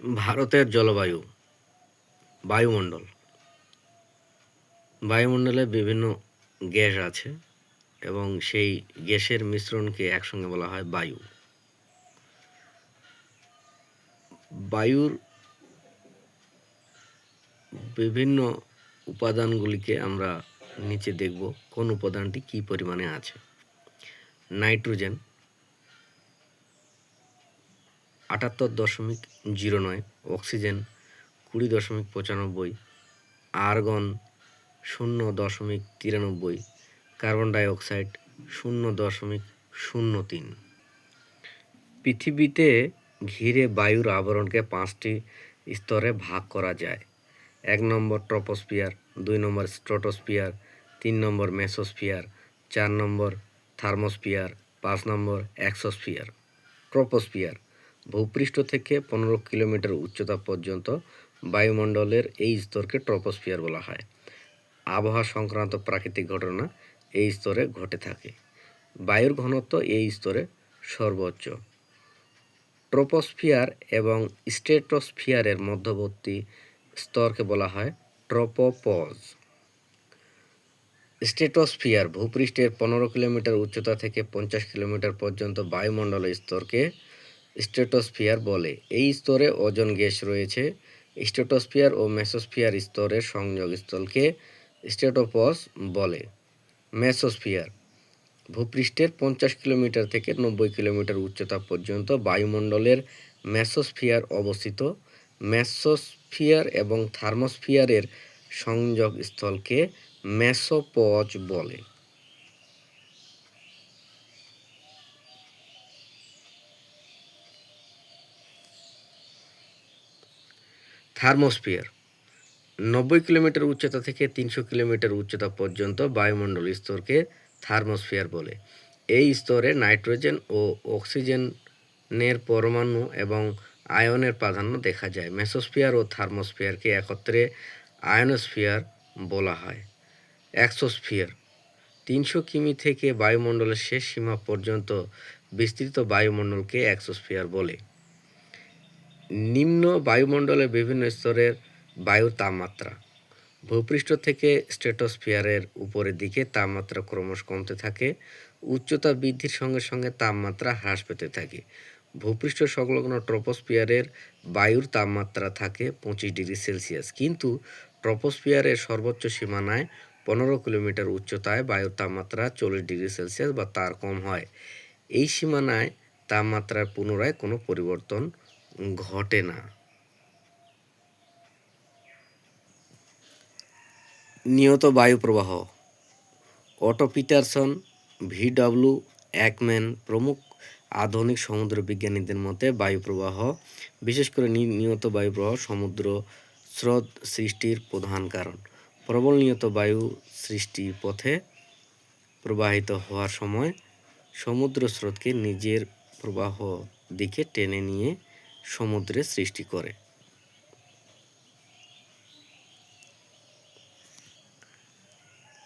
ভারতের জলবায়ু, বায়ুমণ্ডল। বায়ুমণ্ডলে বিভিন্ন গ্যাস আছে এবং সেই গ্যাসের মিশ্রণকে একসঙ্গে বলা হয় বায়ু। বায়ুর বিভিন্ন উপাদানগুলিকে আমরা নিচে দেখব কোন উপাদানটি কী পরিমাণে আছে। নাইট্রোজেন আটাত্তর দশমিক জিরো নয়, অক্সিজেন কুড়ি দশমিক পঁচানব্বই, আর্গন শূন্য দশমিক তিরানব্বই, কার্বন ডাইঅক্সাইড শূন্য দশমিক শূন্য তিন। পৃথিবীতে ঘিরে বায়ুর আবরণকে পাঁচটি স্তরে ভাগ করা যায়। এক নম্বর ট্রপোস্ফিয়ার, দুই নম্বর স্ট্রোটোস্ফিয়ার, তিন নম্বর মেসোস্ফিয়ার, চার নম্বর থার্মোস্ফিয়ার, পাঁচ নম্বর অ্যাক্সোস্ফিয়ার ট্রপোস্ফিয়ার ভূপৃষ্ঠ থেকে পনেরো কিলোমিটার উচ্চতা পর্যন্ত বায়ুমণ্ডলের এই স্তরকে ট্রপোস্ফিয়ার বলা হয়। আবহাওয়া সংক্রান্ত প্রাকৃতিক ঘটনা এই স্তরে ঘটে থাকে। বায়ুর ঘনত্ব এই স্তরে সর্বোচ্চ। ট্রোপোস্ফিয়ার এবং স্ট্রেটোস্ফিয়ারের মধ্যবর্তী স্তরকে বলা হয় ট্রোপোপজ। স্ট্রেটোস্ফিয়ার ভূপৃষ্ঠের পনেরো কিলোমিটার উচ্চতা থেকে পঞ্চাশ কিলোমিটার পর্যন্ত বায়ুমণ্ডল স্তরকে স্ট্রেটোস্ফিয়ার বলে। এই স্তরে ওজন গ্যাস রয়েছে। স্ট্রেটোস্ফিয়ার ও মেসোস্ফিয়ার স্তরের সংযোগস্থলকে স্ট্রেটোপস বলে। মেসোস্ফিয়ার ভূপৃষ্ঠের পঞ্চাশ কিলোমিটার থেকে নব্বই কিলোমিটার উচ্চতা পর্যন্ত বায়ুমণ্ডলের মেসোস্ফিয়ার অবস্থিত। মেসোস্ফিয়ার এবং থার্মোস্ফিয়ারের সংযোগস্থলকে মেসোপজ বলে। থার্মোস্ফিয়ার। নব্বই কিলোমিটার উচ্চতা থেকে তিনশো কিলোমিটার উচ্চতা পর্যন্ত বায়ুমণ্ডল স্তরকে থার্মোস্ফিয়ার বলে। এই স্তরে নাইট্রোজেন ও অক্সিজেনের পরমাণু এবং আয়নের প্রাধান্য দেখা যায়। মেসোস্ফিয়ার ও থার্মোস্ফিয়ারকে একত্রে আয়নোস্ফিয়ার বলা হয়। অ্যাক্সোস্ফিয়ার তিনশো কিমি থেকে বায়ুমণ্ডলের শেষ সীমা পর্যন্ত বিস্তৃত বায়ুমণ্ডলকে অ্যাক্সোস্ফিয়ার বলে। নিম্ন বায়ুমণ্ডলের বিভিন্ন স্তরের বায়ুর তাপমাত্রা। ভূপৃষ্ঠ থেকে স্ট্রেটোস্ফিয়ারের উপরের দিকে তাপমাত্রা ক্রমশ কমতে থাকে। উচ্চতা বৃদ্ধির সঙ্গে সঙ্গে তাপমাত্রা হ্রাস পেতে থাকে। ভূপৃষ্ঠ সংলগ্ন ট্রপোস্ফিয়ারের বায়ুর তাপমাত্রা থাকে পঁচিশ ডিগ্রি সেলসিয়াস। কিন্তু ট্রপোস্ফিয়ারের সর্বোচ্চ সীমানায় পনেরো কিলোমিটার উচ্চতায় বায়ুর তাপমাত্রা চল্লিশ ডিগ্রি সেলসিয়াস বা তার কম হয়। এই সীমানায় তাপমাত্রার পুনরায় কোনো পরিবর্তন ঘটে না। নিয়ত বায়ু প্রবাহ। অটো পিটারসন, ভিডব্লিউ একম্যান প্রমুখ আধুনিক সমুদ্র বিজ্ঞানীদের মতে বায়ু প্রবাহ, বিশেষ করে নিয়ত বায়ু প্রবাহ সমুদ্র স্রোত সৃষ্টির প্রধান কারণ। প্রবল নিয়ত বায়ু সৃষ্টির পথে প্রবাহিত হওয়ার সময় সমুদ্র স্রোতকে নিজের প্রবাহ দিকে টেনে নিয়ে সমুদ্রে সৃষ্টি করে।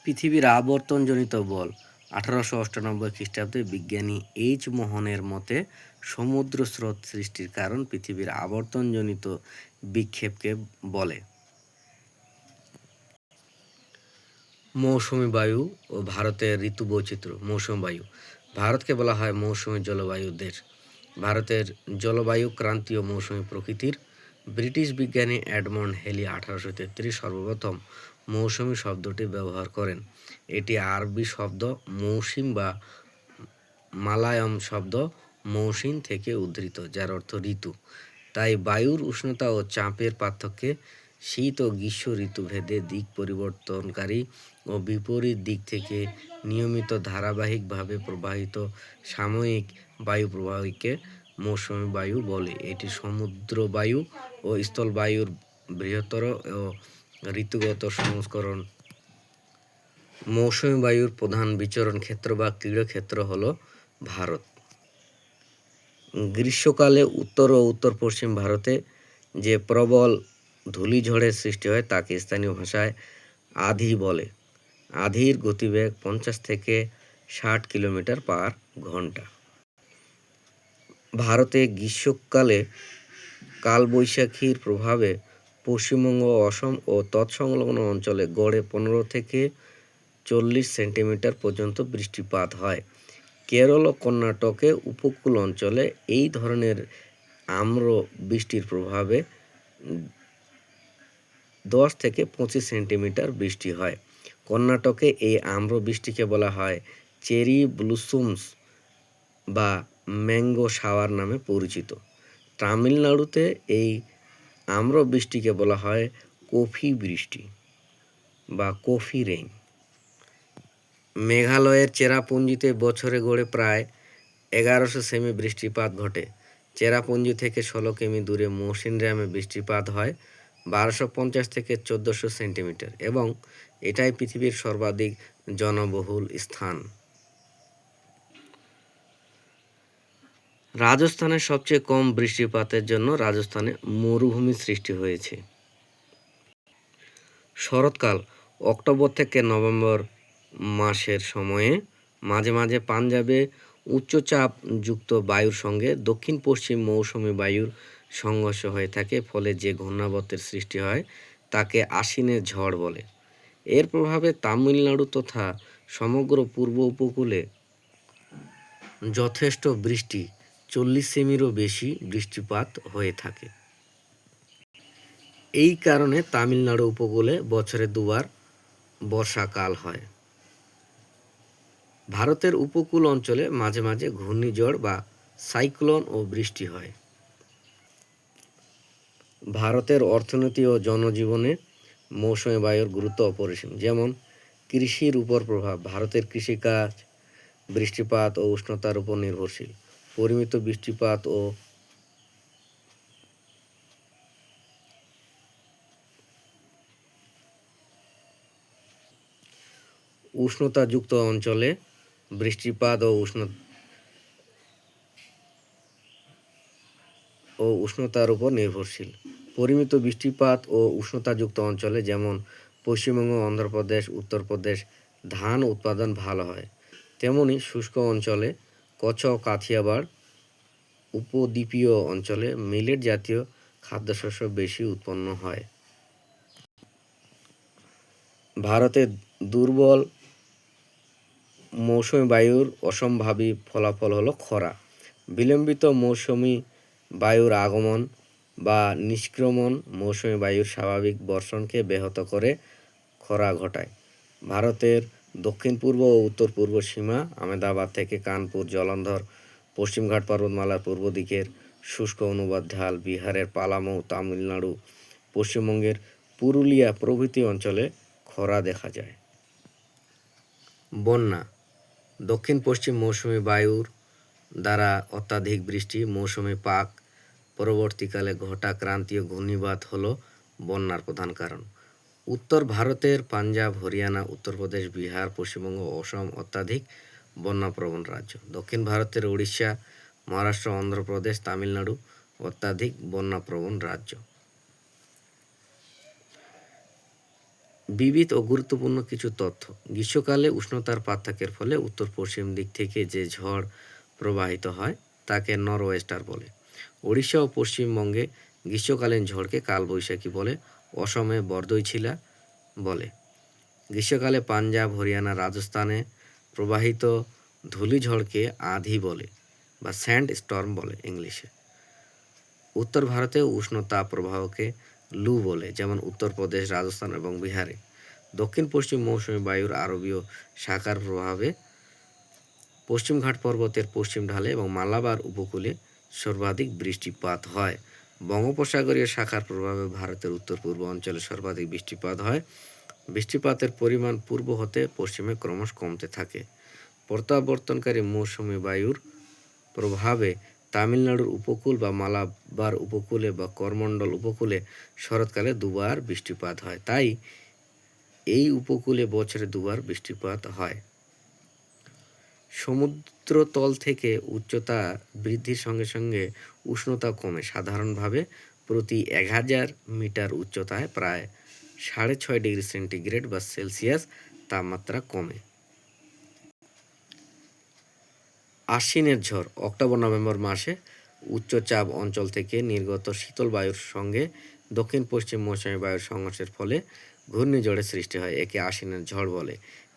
পৃথিবীর আবর্তনজনিত বল আঠারোশো অষ্টানব্বই খ্রিস্টাব্দে বিজ্ঞানী এইচ মোহনের মতে সমুদ্র স্রোত সৃষ্টির কারণ পৃথিবীর আবর্তনজনিত বিক্ষেপকে বলে। মৌসুমী বায়ু ও ভারতের ঋতু বৈচিত্র্য মৌসুমী বায়ু। ভারতকে বলা হয় মৌসুমী জলবায়ু দেশ ভারতের জলবায়ু ক্রান্তীয় মৌসুমী প্রকৃতির। ব্রিটিশ বিজ্ঞানী এডমন্ড হেলি আঠারোশো তেত্রিশ সর্বপ্রথম মৌসুমী শব্দটি ব্যবহার করেন। এটি আরবি শব্দ মৌসিম বা মালায়াম শব্দ মৌসিন থেকে উদ্ধৃত, যার অর্থ ঋতু। তাই বায়ুর উষ্ণতা ও চাপের পার্থক্যে শীত ও গ্রীষ্ম ঋতুভেদে দিক পরিবর্তনকারী ও বিপরীত দিক থেকে নিয়মিত ধারাবাহিকভাবে প্রবাহিত সাময়িক বায়ু প্রবাহকে মৌসুমী বায়ু বলে। এটি সমুদ্র বায়ু ও স্থল বায়ুর বৃহত্তর ও ঋতুগত সংস্করণ। মৌসুমী বায়ুর প্রধান বিচরণ ক্ষেত্র বা ক্রীড়ক্ষেত্র হল ভারত। গ্রীষ্মকালে উত্তর ও উত্তর পশ্চিম ভারতে যে প্রবল ধূলিঝড়ের সৃষ্টি হয় তাকে স্থানীয় ভাষায় আধি বলে। আধির গতিবেগ পঞ্চাশ থেকে ষাট কিলোমিটার পার ঘণ্টা। ভারতে গ্রীষ্মকালে কালবৈশাখীর প্রভাবে পশ্চিমবঙ্গ, অসম ও তৎসংলগ্ন অঞ্চলে গড়ে পনেরো থেকে চল্লিশ সেন্টিমিটার পর্যন্ত বৃষ্টিপাত হয়। কেরল ও কর্ণাটকে উপকূল অঞ্চলে এই ধরনের আম্র বৃষ্টির প্রভাবে দশ থেকে পঁচিশ সেন্টিমিটার বৃষ্টি হয়। কর্ণাটকে এই আম্র বৃষ্টিকে বলা হয় চেরি ব্লুসুমস বা ম্যাঙ্গো শাওয়ার নামে পরিচিত। তামিলনাড়ুতে এই আম্র বৃষ্টিকে বলা হয় কফি বৃষ্টি বা কফি রেইন। মেঘালয়ের চেরাপুঞ্জিতে বছরে গড়ে প্রায় এগারোশো সেমি বৃষ্টিপাত ঘটে। চেরাপুঞ্জি থেকে ষোলো কিমি দূরে মৌসিনরামে বৃষ্টিপাত হয় বারোশো পঞ্চাশ থেকে চোদ্দোশো সেন্টিমিটার এবং এটাই পৃথিবীর সর্বাধিক জনবহুল স্থান। রাজস্থানের সবচেয়ে কম বৃষ্টিপাতের জন্য রাজস্থানে মরুভূমি সৃষ্টি হয়েছে। শরৎকাল, অক্টোবর থেকে নভেম্বর মাসের সময়ে মাঝে মাঝে পাঞ্জাবে উচ্চচাপ যুক্ত বায়ুর সঙ্গে দক্ষিণ পশ্চিম মৌসুমী বায়ুর সংঘর্ষ হয়ে থাকে, ফলে যে ঘূর্ণাবর্তের সৃষ্টি হয় তাকে আশ্বিনের ঝড় বলে। এর প্রভাবে তামিলনাড়ু তথা সমগ্র পূর্ব উপকূলে যথেষ্ট বৃষ্টি চল্লিশ সেমিরও বেশি বৃষ্টিপাত হয়ে থাকে। এই কারণে তামিলনাড়ু উপকূলে বছরে দুবার বর্ষাকাল হয়। ভারতের উপকূল অঞ্চলে মাঝে মাঝে ঘূর্ণিঝড় বা সাইক্লোন ও বৃষ্টি হয়। ভারতের অর্থনীতি ও জনজীবনে মৌসুমী বায়ুর গুরুত্ব অপরিসীম। যেমন, কৃষির উপর প্রভাব, ভারতের কৃষিকাজ, বৃষ্টিপাত ও উষ্ণতার উপর নির্ভরশীল। পরিমিত বৃষ্টিপাত ও উষ্ণতাযুক্ত অঞ্চলে বৃষ্টিপাত ও উষ্ণ ও উষ্ণতার উপর নির্ভরশীল। পরিমিত বৃষ্টিপাত ও উষ্ণতাযুক্ত অঞ্চলে যেমন পশ্চিমবঙ্গ, অন্ধ্রপ্রদেশ, উত্তরপ্রদেশ, ধান উৎপাদন ভালো হয়, তেমনি শুষ্ক অঞ্চলে কচ্ছ ও কাথিয়াবাড় উপদ্বীপীয় অঞ্চলে মিলেট জাতীয় খাদ্যশস্য বেশি উৎপন্ন হয়। ভারতে দুর্বল মৌসুমী বায়ুর অসম্ভাবী ফলাফল হলো খরা। বিলম্বিত মৌসুমী বায়ুর আগমন বা নিষ্ক্রমণ মৌসুমী বায়ুর স্বাভাবিক বর্ষণকে ব্যাহত করে খরা ঘটায়। ভারতের দক্ষিণ পূর্ব ও উত্তর পূর্ব সীমা আমেদাবাদ থেকে কানপুর, জলন্ধর পশ্চিমঘাট পর্বতমালার পূর্ব দিকের শুষ্ক অনুবাদ ঢাল, বিহারের পালামৌ, তামিলনাড়ু, পশ্চিমবঙ্গের পুরুলিয়া প্রভৃতি অঞ্চলে খরা দেখা যায়। বন্যা, দক্ষিণ পশ্চিম মৌসুমি বায়ুর দ্বারা অত্যাধিক বৃষ্টি, মৌসুমি পাক, পরবর্তীকালে ঘটা ক্রান্তীয় ঘূর্ণিবাত হলো বন্যার প্রধান কারণ। উত্তর ভারতের পাঞ্জাব, হরিয়ানা উত্তরপ্রদেশ বিহার, পশ্চিমবঙ্গ অসম অত্যাধিক বন্যাপ্রবণ রাজ্য। দক্ষিণ ভারতের উড়িষ্যা, মহারাষ্ট্র, অন্ধ্রপ্রদেশ, তামিলনাড়ু অত্যাধিক বন্যাপ্রবণ রাজ্য। বিবিধ ও গুরুত্বপূর্ণ কিছু তথ্য। গ্রীষ্মকালে উষ্ণতার পার্থক্যের ফলে উত্তর পশ্চিম দিক থেকে যে ঝড় প্রবাহিত হয়, তাকে নরওয়েস্টার বলে। ওড়িশা ও পশ্চিমবঙ্গে গ্রীষ্মকালীন ঝড়কে কালবৈশাখী বলে অসমে বরদৈছিলা বলে। গ্রীষ্মকালে পাঞ্জাব হরিয়ানা রাজস্থানে প্রবাহিত ধূলিঝড়কে আধি বলে বা স্যান্ড স্টর্ম বলে ইংলিশে উত্তর ভারতে উষ্ণতা প্রবাহকে লু বলে, যেমন উত্তরপ্রদেশ রাজস্থান এবং বিহারে দক্ষিণ পশ্চিম মৌসুমী বায়ুর আরবীয় শাখার প্রভাবে পশ্চিমঘাট পর্বতের পশ্চিম ঢালে এবং মালাবার উপকূলে সর্বাধিক বৃষ্টিপাত হয়। বঙ্গোপসাগরীয় শাখার প্রভাবে ভারতের উত্তর পূর্ব অঞ্চলে সর্বাধিক বৃষ্টিপাত হয়। বৃষ্টিপাতের পরিমাণ পূর্ব হতে পশ্চিমে ক্রমশ কমতে থাকে। প্রত্যাবর্তনকারী মৌসুমি বায়ুর প্রভাবে তামিলনাড়ুর উপকূল বা মালাবার উপকূলে বা করমণ্ডল উপকূলে শরৎকালে দুবার বৃষ্টিপাত হয়। তাই এই উপকূলে বছরে দুবার বৃষ্টিপাত হয়। সমুদ্রতল থেকে উচ্চতা বৃদ্ধির সঙ্গে সঙ্গে উষ্ণতা কমে। সাধারণভাবে প্রতি এক হাজার মিটার উচ্চতায় প্রায় সাড়ে ছয় ডিগ্রি সেন্টিগ্রেড বা সেলসিয়াস তাপমাত্রা কমে। আশ্বিনের ঝড় অক্টোবর, নভেম্বর মাসে উচ্চচাপ অঞ্চল থেকে নির্গত শীতল বায়ুর সঙ্গে দক্ষিণ পশ্চিম মৌসুমী বায়ুর সংঘর্ষের ফলে ঘূর্ণিঝড়ের সৃষ্টি হয়, একে আশ্বিনের ঝড় বলে।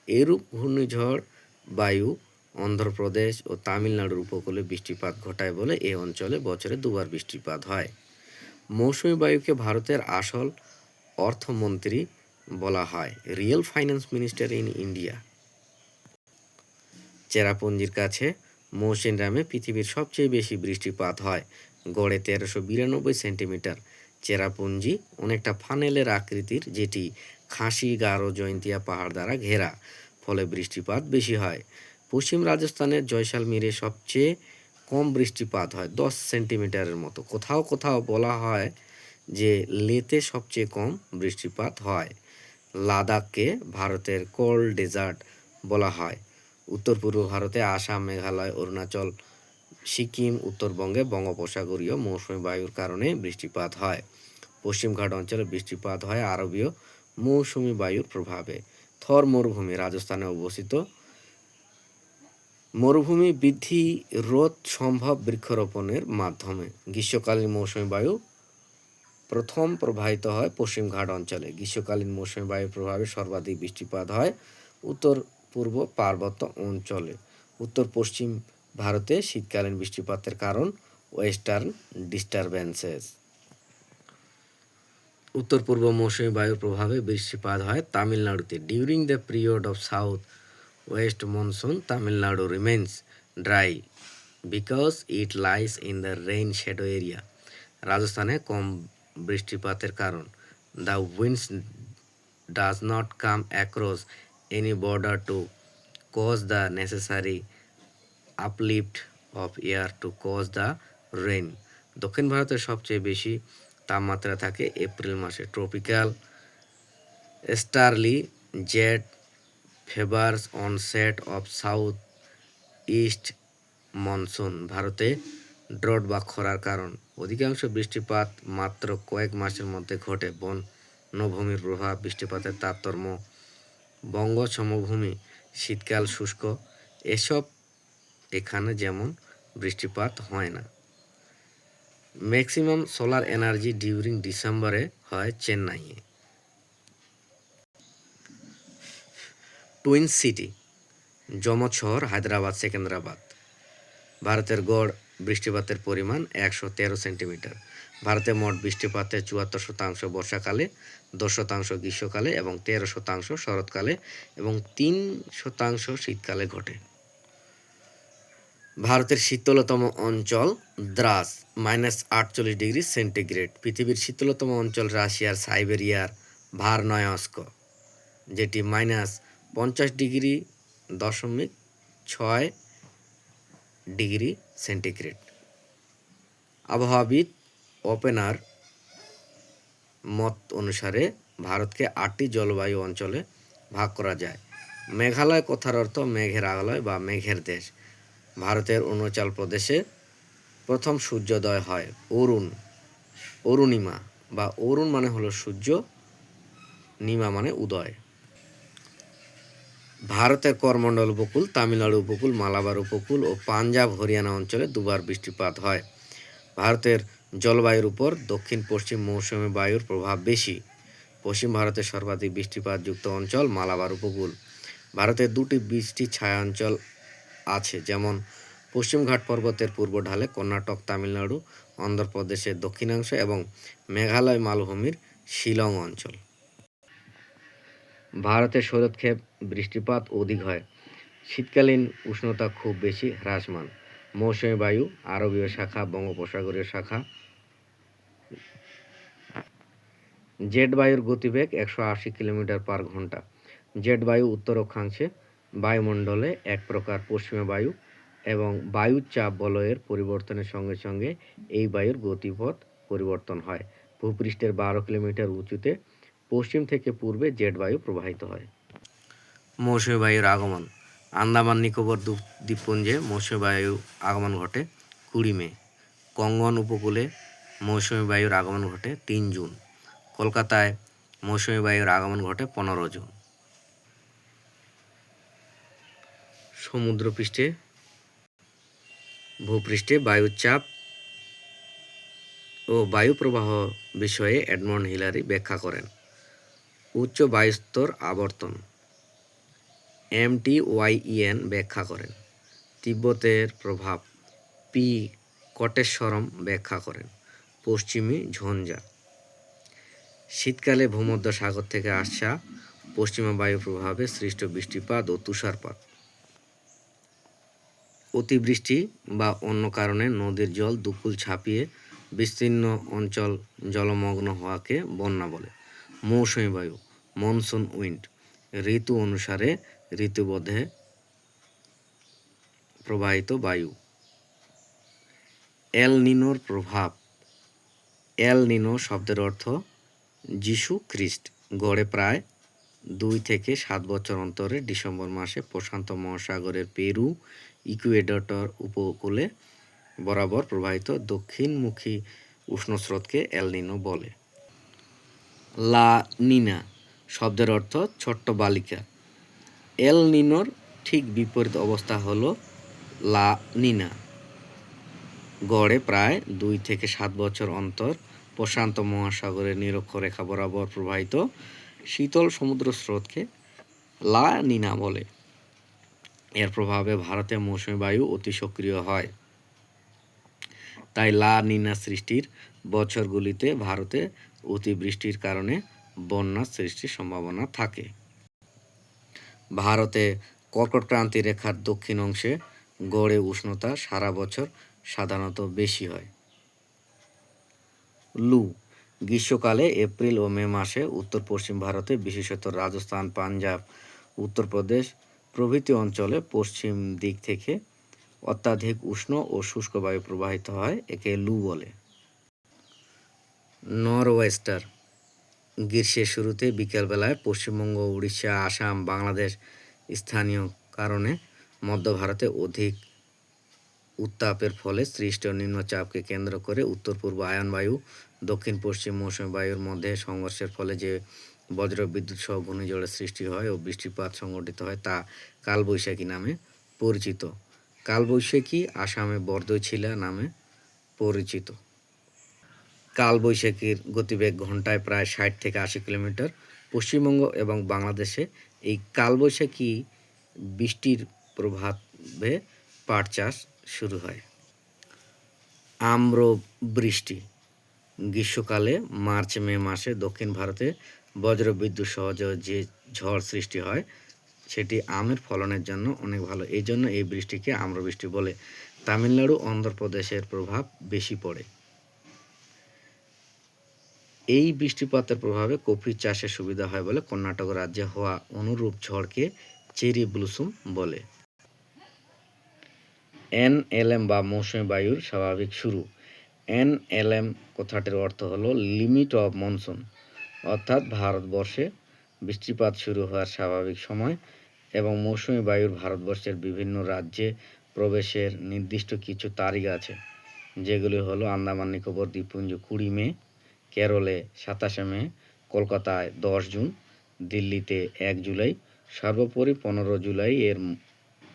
এরূপ ঘূর্ণিঝড় বায়ু অন্ধ্রপ্রদেশ ও তামিলনাড়ুর উপকূলে বৃষ্টিপাত ঘটায় বলে এই অঞ্চলে বছরে দুবার বৃষ্টিপাত হয়। মৌসুমী বায়ুকে ভারতের আসল অর্থমন্ত্রী বলা হয়, real finance minister in India. চেরাপুঞ্জির কাছে মৌসিন গ্রামে পৃথিবীর সবচেয়ে বেশি বৃষ্টিপাত হয়, গড়ে তেরোশো বিরানব্বই সেন্টিমিটার। চেরাপুঞ্জি অনেকটা ফানেলের আকৃতির, যেটি খাসি গারো জয়ন্তিয়া পাহাড় দ্বারা ঘেরা, ফলে বৃষ্টিপাত বেশি হয়। পশ্চিম রাজস্থানের জয়সালমীরে সবচেয়ে কম বৃষ্টিপাত হয়, দশ সেন্টিমিটারের মতো। কোথাও কোথাও বলা হয় যে, লেতে সবচেয়ে কম বৃষ্টিপাত হয়। লাদাখকে ভারতের কোল্ড ডেজার্ট বলা হয়। উত্তর পূর্ব ভারতে আসাম, মেঘালয়, অরুণাচল, সিকিম, উত্তরবঙ্গে বঙ্গোপসাগরীয় মৌসুমী বায়ুর কারণে বৃষ্টিপাত হয়। পশ্চিমঘাট অঞ্চলে বৃষ্টিপাত হয় আরবীয় মৌসুমি বায়ুর প্রভাবে। থর মরুভূমি রাজস্থানে অবস্থিত মরুভূমি বৃদ্ধি রোধ সম্ভব বৃক্ষরোপণের মাধ্যমে। গ্রীষ্মকালীন মৌসুমী বায়ু প্রথম প্রবাহিত হয় পশ্চিমঘাট অঞ্চলে। গ্রীষ্মকালীন মৌসুমী বায়ুর প্রভাবে সর্বাধিক বৃষ্টিপাত হয় উত্তর পূর্ব পার্বত্য অঞ্চলে। উত্তর পশ্চিম ভারতে শীতকালীন বৃষ্টিপাতের কারণ ওয়েস্টার্ন ডিস্টারবেন্সেস। উত্তর পূর্ব মৌসুমী বায়ুর প্রভাবে বৃষ্টিপাত হয় তামিলনাড়ুতে। During the period of south west monsoon Tamil Nadu remains dry because it lies in the rain shadow area রাজস্থানে কম বৃষ্টিপাতের কারণ। The winds does not come across any border to cause the necessary uplift of air to cause the rain দক্ষিণ ভারতের সবচেয়ে বেশি তাপমাত্রা থাকে এপ্রিল মাসে। Tropical easterly jet favours onset of south east monsoon, ভারতে ড্রট বা খরার কারণ। অধিকাংশ বৃষ্টিপাত মাত্র কয়েক মাসের মধ্যে ঘটে। বনভূমির প্রভাব, বৃষ্টিপাতের তারতম্য বঙ্গ সমভূমি শীতকাল শুষ্ক, এসব এখানে যেমন বৃষ্টিপাত হয় না। ম্যাক্সিমাম সোলার এনার্জি ডিউরিং ডিসেম্বরে হয় চেন্নাইয়ে। টুইন সিটি, যমজ শহর, হায়দ্রাবাদ, সেকেন্দ্রাবাদ। ভারতের গড় বৃষ্টিপাতের পরিমাণ একশো তেরো সেন্টিমিটার। ভারতে মোট বৃষ্টিপাতের চুয়াত্তর শতাংশ বর্ষাকালে, দশ শতাংশ গ্রীষ্মকালে এবং তেরো শতাংশ শরৎকালে এবং তিন শতাংশ শীতকালে ঘটে। ভারতের শীতলতম অঞ্চল দ্রাস, মাইনাস আটচল্লিশ ডিগ্রি সেন্টিগ্রেড। পৃথিবীর শীতলতম অঞ্চল রাশিয়ার সাইবেরিয়ার ভারনয়স্ক, যেটি মাইনাস পঞ্চাশ ডিগ্রি দশমিক ছয় ডিগ্রি সেন্টিগ্রেড। আবহাওয়াবিদ ওপেনার মত অনুসারে ভারতকে আটটি জলবায়ু অঞ্চলে ভাগ করা যায়। মেঘালয় কথার অর্থ মেঘের আলয় বা মেঘের দেশ। ভারতের অরুণাচল প্রদেশে প্রথম সূর্যোদয় হয় অরুণ, অরুণিমা বা অরুণ মানে হলো সূর্য, নিমা মানে উদয়। ভারতের করমণ্ডল উপকূল, তামিলনাড়ু উপকূল, মালাবার উপকূল ও পাঞ্জাব, হরিয়ানা অঞ্চলে দুবার বৃষ্টিপাত হয়। ভারতের জলবায়ুর উপর দক্ষিণ পশ্চিম মৌসুমী বায়ুর প্রভাব বেশি। পশ্চিম ভারতের সর্বাধিক বৃষ্টিপাতযুক্ত অঞ্চল মালাবার উপকূল। ভারতের দুটি বৃষ্টি ছায়া অঞ্চল আছে, যেমন পশ্চিমঘাট পর্বতের পূর্ব ঢালে কর্ণাটক, তামিলনাড়ু, অন্ধ্রপ্রদেশের দক্ষিণাংশ এবং মেঘালয় মালভূমির শিলং অঞ্চল। ভারতের শরৎক্ষেপ বৃষ্টিপাত অধিক হয়। শীতকালীন উষ্ণতা খুব বেশি হ্রাসমান। মৌসুমী বায়ু, আরবীয় শাখা, বঙ্গোপসাগরীয় শাখা। জেট বায়ুর গতিবেগ একশো আশি কিলোমিটার পার ঘণ্টা। জেট বায়ু উত্তর অক্ষাংশে বায়ুমণ্ডলে এক প্রকার পশ্চিমা বায়ু এবং বায়ুর চাপ বলয়ের পরিবর্তনের সঙ্গে সঙ্গে এই বায়ুর গতিপথ পরিবর্তন হয়। ভূপৃষ্ঠের বারো কিলোমিটার উঁচুতে পশ্চিম থেকে পূর্বে জেট বায়ু প্রবাহিত হয়। মৌসুমী বায়ুর আগমন। আন্দামান নিকোবর দ্বীপ- দ্বীপপুঞ্জে মৌসুমী বায়ু আগমন ঘটে কুড়ি মে। কঙ্গন উপকূলে মৌসুমী বায়ুর আগমন ঘটে তিন জুন। কলকাতায় মৌসুমী বায়ুর আগমন ঘটে পনেরো জুন। সমুদ্রপৃষ্ঠে, ভূপৃষ্ঠে বায়ুর চাপ ও বায়ুপ্রবাহ বিষয়ে এডমন্ড হিলারি ব্যাখ্যা করেন। উচ্চ বায়ুস্তর আবর্তন। এমটিওয়াইইএন ব্যাখ্যা করেন। তিব্বতের প্রভাব পি কটেশ্বরম ব্যাখ্যা করেন। পশ্চিমী ঝঞ্ঝা। শীতকালে ভূমধ্য সাগর থেকে আসা পশ্চিমা বায়ু প্রভাবে সৃষ্ট বৃষ্টিপাত ও তুষারপাত। অতিবৃষ্টি বা অন্য কারণে নদীর জল দুকুল ছাপিয়ে বিস্তীর্ণ অঞ্চল জলমগ্ন হওয়াকে বন্যা বলে। মৌসুমী বায়ু, মনসুন উইন্ড। ঋতু অনুসারে ঋতুবোধে প্রবাহিত বায়ু। এল নিনোর প্রভাব। এল নিনো শব্দের অর্থ যিশু খ্রিস্ট। গড়ে প্রায় দুই থেকে সাত বছর অন্তরে ডিসেম্বর মাসে প্রশান্ত মহাসাগরের পেরু, ইকুয়েডটর উপকূলে বরাবর প্রবাহিত দক্ষিণমুখী উষ্ণস্রোতকে এল নিনো বলে। লা নিনা শব্দের অর্থ ছোট্ট বালিকা। এল নিনোর ঠিক বিপরীত অবস্থা হলো লা নিনা। গড়ে প্রায় দুই থেকে সাত বছর অন্তর প্রশান্ত মহাসাগরের নিরক্ষরেখা বরাবর প্রবাহিত শীতল সমুদ্র স্রোতকে লা নিনা বলে। এর প্রভাবে ভারতে মৌসুমী বায়ু অতি সক্রিয় হয়। তাই লা নিনা সৃষ্টির বছরগুলিতে ভারতে অতিবৃষ্টির কারণে বন্যা সৃষ্টির সম্ভাবনা থাকে। ভারতে কর্কট ক্রান্তি রেখার দক্ষিণ অংশে গড়ে উষ্ণতা সারা বছর সাধারণত বেশি হয়। লু, গ্রীষ্মকালে এপ্রিল ও মে মাসে উত্তর পশ্চিম ভারতে বিশেষত রাজস্থান, পাঞ্জাব, উত্তরপ্রদেশ প্রভৃতি অঞ্চলে পশ্চিম দিক থেকে অত্যাধিক উষ্ণ ও শুষ্ক বায়ু প্রবাহিত হয়, একে লু বলে। নরওয়েস্টার গ্রীষ্মের শুরুতে বিকেলবেলায় পশ্চিমবঙ্গ, উড়িষ্যা, আসাম, বাংলাদেশ স্থানীয় কারণে মধ্য ভারতে অধিক উত্তাপের ফলে সৃষ্ট নিম্নচাপকে কেন্দ্র করে উত্তর পূর্ব আয়ন বায়ু দক্ষিণ পশ্চিম মৌসুমী বায়ুর মধ্যে সংঘর্ষের ফলে যে বজ্র বিদ্যুৎ সহ ঘূর্ণিঝড়ের সৃষ্টি হয় ও বৃষ্টিপাত সংঘটিত হয় তা কালবৈশাখী নামে পরিচিত। কালবৈশাখী আসামে বরদৈছিলা নামে পরিচিত। কালবৈশাখীর গতিবেগ ঘন্টায় প্রায় ষাট থেকে আশি কিলোমিটার পশ্চিমবঙ্গ এবং বাংলাদেশে এই কালবৈশাখী বৃষ্টির প্রভাবে পাট চাষ শুরু হয়। আম্র বৃষ্টি গ্রীষ্মকালে মার্চ মে মাসে দক্ষিণ ভারতে বজ্রবিদ্যুৎ সহ যে- যে ঝড় সৃষ্টি হয় সেটি আমের ফলনের জন্য অনেক ভালো। এই জন্য এই বৃষ্টিকে আম্রবৃষ্টি বলে। তামিলনাড়ু অন্ধ্রপ্রদেশের প্রভাব বেশি পড়ে। এই বৃষ্টিপাতের প্রভাবে কফি চাষে সুবিধা হয় বলে কর্ণাটক রাজ্যে হওয়া অনুরূপ ঝড়কে চেরি ব্লুসুম বলে। এন এল এম বা মৌসুমী বায়ুর স্বাভাবিক শুরু। এন এল এম কথাটির অর্থ হলো লিমিট অফ মনসুন, অর্থাৎ ভারতবর্ষে বৃষ্টিপাত শুরু হওয়ার স্বাভাবিক সময় এবং মৌসুমি বায়ুর ভারতবর্ষের বিভিন্ন রাজ্যে প্রবেশের নির্দিষ্ট কিছু তারিখ আছে, যেগুলি হলো আন্দামান, নিকোবর, দ্বীপপুঞ্জ কুড়ি মে, কেরলে সাতাশে মে, কলকাতায় দশ জুন, দিল্লিতে এক জুলাই, সর্বোপরি পনেরো জুলাই এর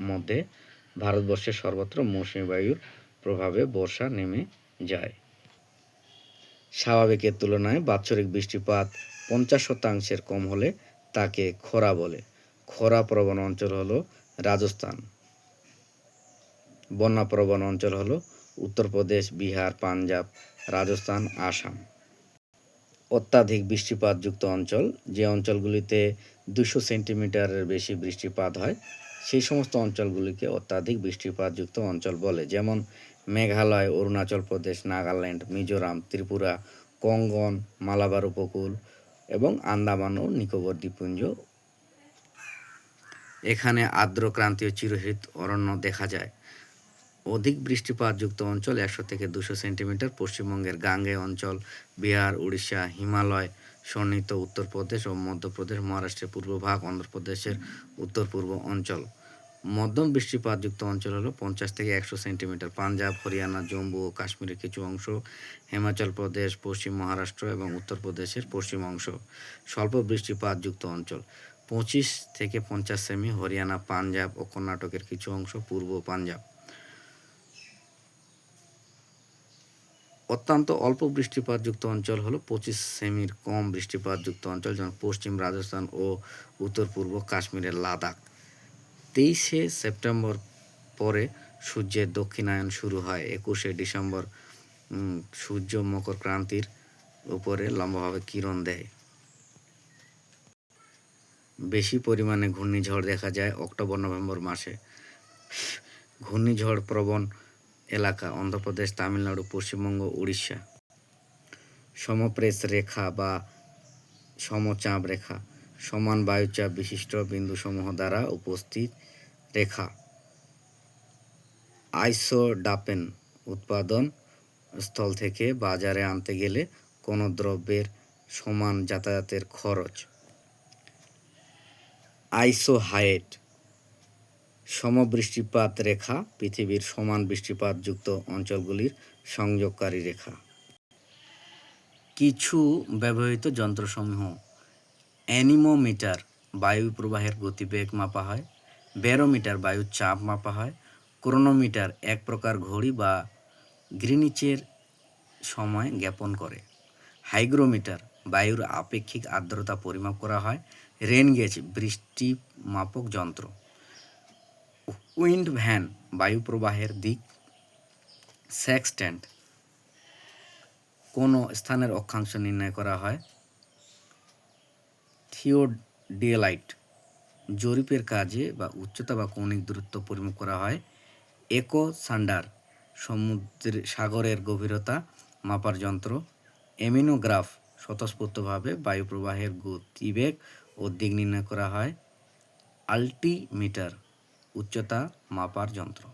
মধ্যে ভারতবর্ষের সর্বত্র মৌসুমি বায়ুর প্রভাবে বর্ষা নেমে যায়। স্বাভাবিকের তুলনায় বাৎসরিক বৃষ্টিপাত পঞ্চাশ শতাংশের কম হলে তাকে খরা বলে। খরা প্রবণ অঞ্চল হলো রাজস্থান। বন্যা প্রবণ অঞ্চল হলো উত্তরপ্রদেশ বিহার, পাঞ্জাব, রাজস্থান, আসাম। অত্যাধিক বৃষ্টিপাতযুক্ত অঞ্চল, যে অঞ্চলগুলিতে দুশো সেন্টিমিটারের বেশি বৃষ্টিপাত হয়, সেই সমস্ত অঞ্চলগুলিকে অত্যাধিক বৃষ্টিপাতযুক্ত অঞ্চল বলে। যেমন মেঘালয়, অরুণাচল প্রদেশ, নাগাল্যান্ড, মিজোরাম, ত্রিপুরা, কঙ্গন, মালাবার উপকূল এবং আন্দামান ও নিকোবর দ্বীপপুঞ্জ। এখানে আর্দ্র ক্রান্তীয় চিরহরিত অরণ্য দেখা যায়। অধিক বৃষ্টিপাতযুক্ত অঞ্চল একশো থেকে দুশো সেন্টিমিটার, পশ্চিমবঙ্গের গাঙ্গে অঞ্চল, বিহার, উড়িষ্যা, হিমালয় সন্নিহিত উত্তরপ্রদেশ ও মধ্যপ্রদেশ, মহারাষ্ট্রের পূর্বভাগ অন্ধ্রপ্রদেশের উত্তর পূর্ব অঞ্চল। মধ্যম বৃষ্টিপাতযুক্ত অঞ্চল হলো পঞ্চাশ থেকে একশো সেন্টিমিটার। পাঞ্জাব, হরিয়ানা, জম্মু ও কাশ্মীরের কিছু অংশ, হিমাচল প্রদেশ, পশ্চিম মহারাষ্ট্র এবং উত্তরপ্রদেশের পশ্চিম অংশ। স্বল্প বৃষ্টিপাতযুক্ত অঞ্চল। পঁচিশ থেকে পঞ্চাশ সেমি হরিয়ানা, পাঞ্জাব ও কর্ণাটকের কিছু অংশ পূর্ব পাঞ্জাব। অত্যন্ত অল্প বৃষ্টিপাতযুক্ত অঞ্চল হলো পঁচিশ সেমির কম বৃষ্টিপাতযুক্ত অঞ্চল, যেমন পশ্চিম রাজস্থান ও উত্তর পূর্ব কাশ্মীরের লাদাখ। তেইশে সেপ্টেম্বর পরে সূর্যের দক্ষিণায়ন শুরু হয়। একুশে ডিসেম্বর সূর্য মকর ক্রান্তির উপরে লম্বাভাবে কিরণ দেয়। বেশি পরিমাণে ঘূর্ণিঝড় দেখা যায় অক্টোবর, নভেম্বর মাসে। ঘূর্ণিঝড় প্রবণ এলাকা অন্ধ্রপ্রদেশ, তামিলনাড়ু, পশ্চিমবঙ্গ, উড়িষ্যা। সমপ্রেস রেখা বা সমচাপ রেখা সমান বায়ুচাপ বিশিষ্ট বিন্দুসমূহ দ্বারা উপস্থিত রেখা। আইসোডাপেন উৎপাদন স্থল থেকে বাজারে আনতে গেলে কোনো দ্রব্যের সমান যাতায়াতের খরচ। আইসোহায়েট সমবৃষ্টিপাত রেখা পৃথিবীর সমান বৃষ্টিপাতযুক্ত অঞ্চলগুলির সংযোগকারী রেখা। কিছু ব্যবহৃত যন্ত্রসমূহ অ্যানিমোমিটার বায়ু প্রবাহের গতিবেগ মাপা হয়, ব্যারোমিটার বায়ুর চাপ মাপা হয়, ক্রোনোমিটার এক প্রকার ঘড়ি বা গ্রিনিচের সময় জ্ঞাপন করে। হাইগ্রোমিটার বায়ুর আপেক্ষিক আর্দ্রতা পরিমাপ করা হয়, রেন গেজ বৃষ্টি মাপক যন্ত্র। উইন্ড ভ্যান বায়ু প্রবাহের দিক স্যাক্সট্যান্ট কোনো স্থানের অক্ষাংশ নির্ণয় করা হয় থিওডিয়ালাইট জরিপের কাজে বা উচ্চতা বা কৌণিক দূরত্ব পরিমাপ করা হয়। একো সান্ডার সমুদ্রের সাগরের গভীরতা মাপার যন্ত্র এমিনোগ্রাফ স্বতঃস্ফূর্তভাবে বায়ু প্রবাহের গতিবেগ ও দিক নির্ণয় করা হয়। আল্টিমিটার, উচ্চতা মাপার যন্ত্র।